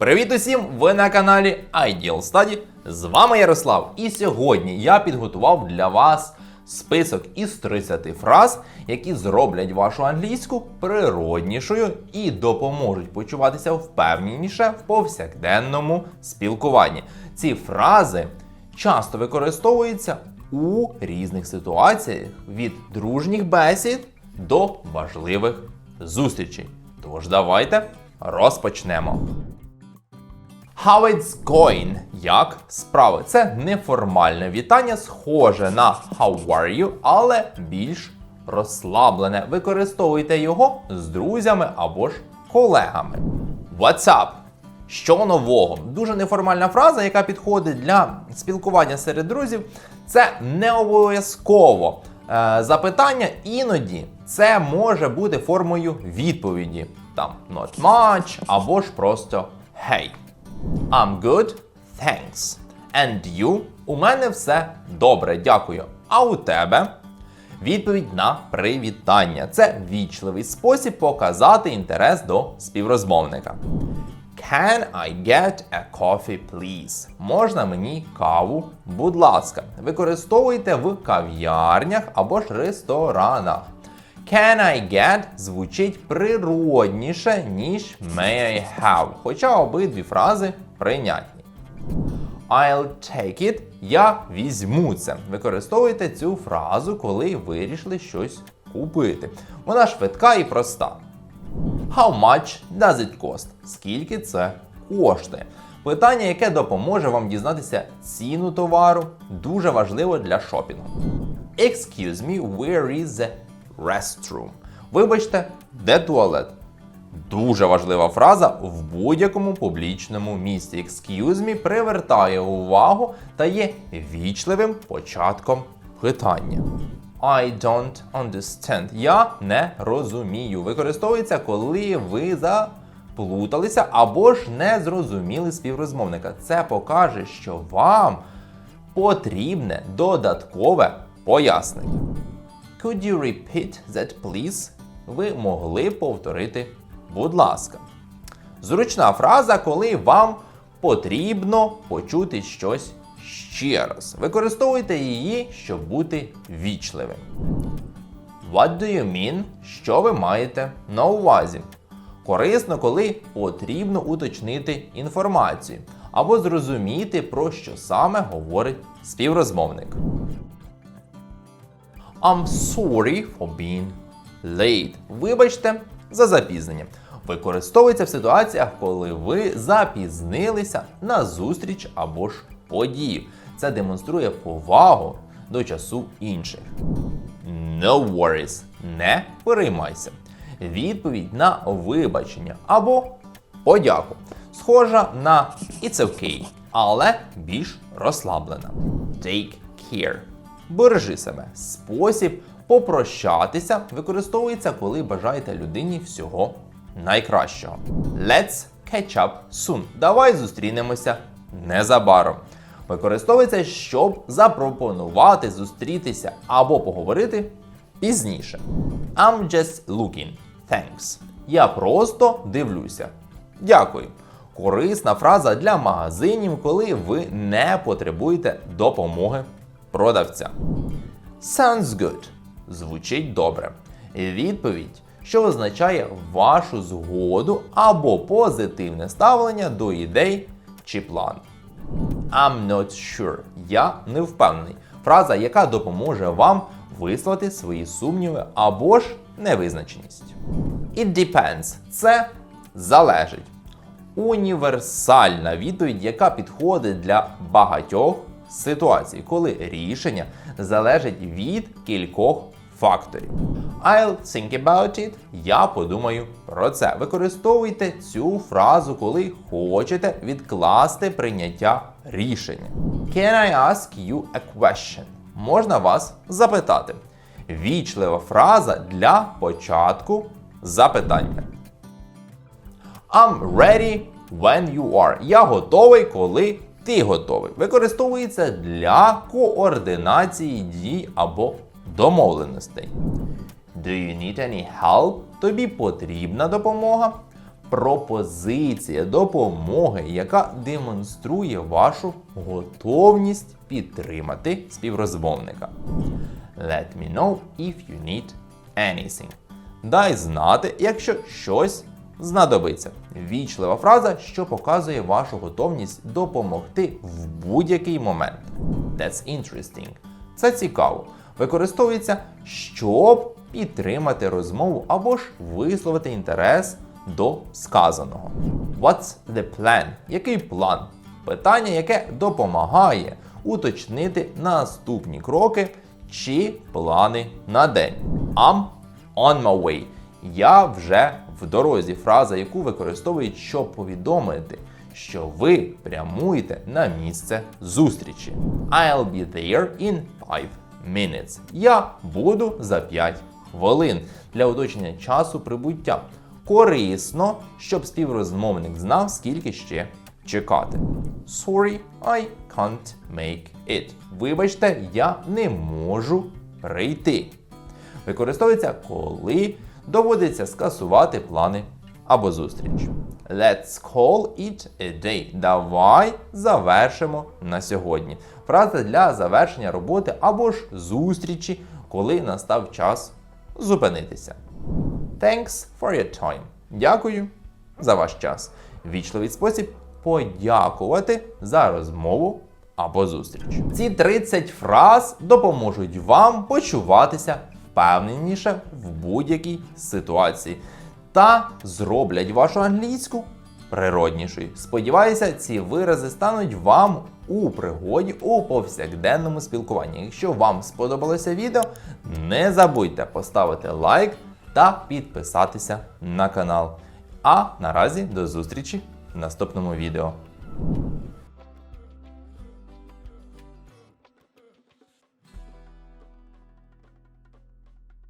Привіт усім! Ви на каналі Ideal Study. З вами Ярослав. І сьогодні я підготував для вас список із 30 фраз, які зроблять вашу англійську природнішою і допоможуть почуватися впевненіше в повсякденному спілкуванні. Ці фрази часто використовуються у різних ситуаціях від дружніх бесід до важливих зустрічей. Тож давайте розпочнемо. How it's going? Як справи? Це неформальне вітання, схоже на how are you, але більш розслаблене. Використовуйте його з друзями або ж колегами. What's up? Що нового? Дуже неформальна фраза, яка підходить для спілкування серед друзів. Це не обов'язково е, запитання, іноді це може бути формою відповіді. Там not much або ж просто hey. I'm good, thanks. And you? У мене все добре, дякую. А у тебе? Відповідь на привітання. Це вічливий спосіб показати інтерес до співрозмовника. Can I get a coffee, please? Можна мені каву, будь ласка. Використовуйте в кав'ярнях або ж ресторанах. Can I get звучить природніше, ніж may I have, хоча обидві фрази прийнятні. I'll take it. Я візьму це. Використовуйте цю фразу, коли вирішили щось купити. Вона швидка і проста. How much does it cost? Скільки це коштує? Питання, яке допоможе вам дізнатися ціну товару, дуже важливо для шопінгу. Excuse me, where is the restroom? Вибачте, де туалет? Дуже важлива фраза в будь-якому публічному місці. Excuse me привертає увагу та є вічливим початком питання. I don't understand. Я не розумію. Використовується, коли ви заплуталися або ж не зрозуміли співрозмовника. Це покаже, що вам потрібне додаткове пояснення. Could you repeat that, please? Ви могли повторити, будь ласка. Зручна фраза, коли вам потрібно почути щось ще раз. Використовуйте її, щоб бути вічливим. What do you mean? Що ви маєте на увазі? Корисно, коли потрібно уточнити інформацію або зрозуміти, про що саме говорить співрозмовник. I'm sorry for being late. Вибачте за запізнення. Використовується в ситуаціях, коли ви запізнилися на зустріч або ж подію. Це демонструє повагу до часу інших. No worries. Не переймайся. Відповідь на вибачення або подяку. Схожа на It's okay, але більш розслаблена. Take care. Бережи себе. Спосіб попрощатися використовується, коли бажаєте людині всього найкращого. Let's catch up soon. Давай зустрінемося незабаром. Використовується, щоб запропонувати зустрітися або поговорити пізніше. I'm just looking. Thanks. Я просто дивлюся. Дякую. Корисна фраза для магазинів, коли ви не потребуєте допомоги продавця. Sounds good. Звучить добре. Відповідь, що означає вашу згоду або позитивне ставлення до ідей чи плану. I'm not sure. Я не впевнений. Фраза, яка допоможе вам висловити свої сумніви або ж невизначеність. It depends. Це залежить. Універсальна відповідь, яка підходить для багатьох ситуацій, коли рішення залежить від кількох факторів. I'll think about it. Я подумаю про це. Використовуйте цю фразу, коли хочете відкласти прийняття рішення. Can I ask you a question? Можна вас запитати. Вічлива фраза для початку запитання. I'm ready when you are. Я готовий, коли ти готовий. Використовується для координації дій або домовленостей. Do you need any help? Тобі потрібна допомога? пропозиція допомоги, яка демонструє вашу готовність підтримати співрозмовника. Let me know if you need anything. Дай знати, якщо щось знадобиться. Вічлива фраза, що показує вашу готовність допомогти в будь-який момент. That's interesting. Це цікаво. Використовується, щоб підтримати розмову або ж висловити інтерес до сказаного. What's the plan? Який план? Питання, яке допомагає уточнити наступні кроки чи плани на день. I'm on my way. Я вже в дорозі. Фраза, яку використовують, щоб повідомити, що ви прямуєте на місце зустрічі. I'll be there in 5 minutes. Я буду за 5 хвилин для уточнення часу прибуття. Корисно, щоб співрозмовник знав, скільки ще чекати. Sorry, I can't make it. Вибачте, я не можу прийти. Використовується, коли доводиться скасувати плани або зустріч. Let's call it a day. Давай завершимо на сьогодні. Фраза для завершення роботи або ж зустрічі, коли настав час зупинитися. Thanks for your time. Дякую за ваш час. Вічливий спосіб подякувати за розмову або зустріч. Ці 30 фраз допоможуть вам почуватися впевненіше в будь-якій ситуації та зроблять вашу англійську природнішою. Сподіваюся, ці вирази стануть вам у пригоді у повсякденному спілкуванні. Якщо вам сподобалося відео, не забудьте поставити лайк та підписатися на канал. А наразі до зустрічі в наступному відео.